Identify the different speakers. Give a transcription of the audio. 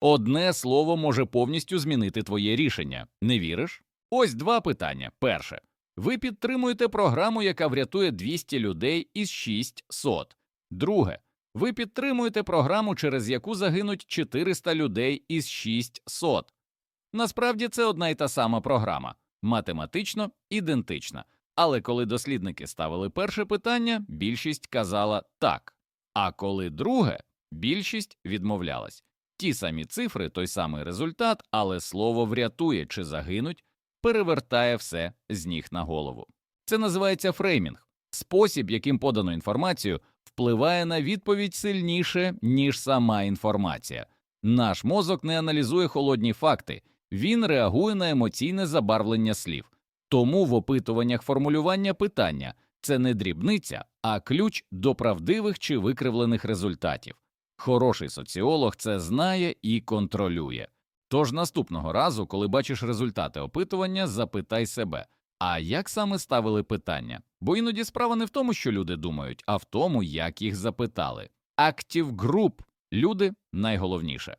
Speaker 1: Одне слово може повністю змінити твоє рішення. Не віриш? Ось два питання. Перше. Ви підтримуєте програму, яка врятує 200 людей із 600. Друге. Ви підтримуєте програму, через яку загинуть 400 людей із 600. Насправді це одна й та сама програма, математично ідентична. Але коли дослідники ставили перше питання, більшість казала так. А коли друге, більшість відмовлялась. Ті самі цифри, той самий результат, але слово врятує чи загинуть перевертає все з ніг на голову. Це називається фреймінг спосіб, яким подано інформацію, впливає на відповідь сильніше, ніж сама інформація. Наш мозок не аналізує холодні факти, він реагує на емоційне забарвлення слів. Тому в опитуваннях формулювання питання це не дрібниця, а ключ до правдивих чи викривлених результатів. Хороший соціолог це знає і контролює. Тож наступного разу, коли бачиш результати опитування, запитай себе, а як саме ставили питання? Бо іноді справа не в тому, що люди думають, а в тому, як їх запитали. Актів груп – люди найголовніше.